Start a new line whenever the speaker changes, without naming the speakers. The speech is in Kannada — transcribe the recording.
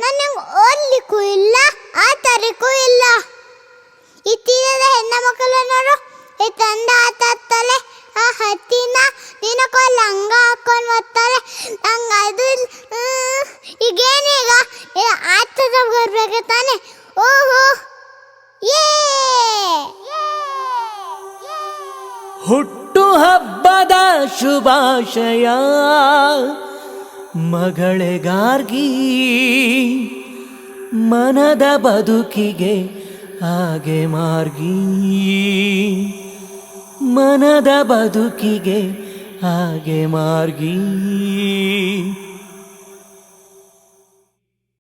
ನನಗೆ
ಓದ್ಲಿಕ್ಕೂ ಇಲ್ಲ ಆ ತರಕ್ಕೂ ಇಲ್ಲ. ಈ ಹೆಣ್ಣು ಮಕ್ಕಳು ಈ ತಂದ ಹತ್ತತ್ತಲೆ ಆ ಹತ್ತಿನ ನಿನಕೋ ಲಂಗ ಹಾಕೊಂಡು ಬರ್ತಾರೆ ನಂಗೆ ಅದು ಈಗೇನೀಗ ಏ, ಆಟದ ಬರ್ಬೇಕು ತಾನೆ? ಓಹೋ! ಯೇ!
ಹುಟ್ಟು ಹಬ್ಬದ ಶುಭಾಶಯ. ಮಗಳೆಗಾರ್ಗಿ ಮನದ ಬದುಕಿಗೆ ಹಾಗೆ ಮಾರ್ಗಿ. ಮನದ ಬದುಕಿಗೆ ಹಾಗೆ ಮಾರ್ಗಿ.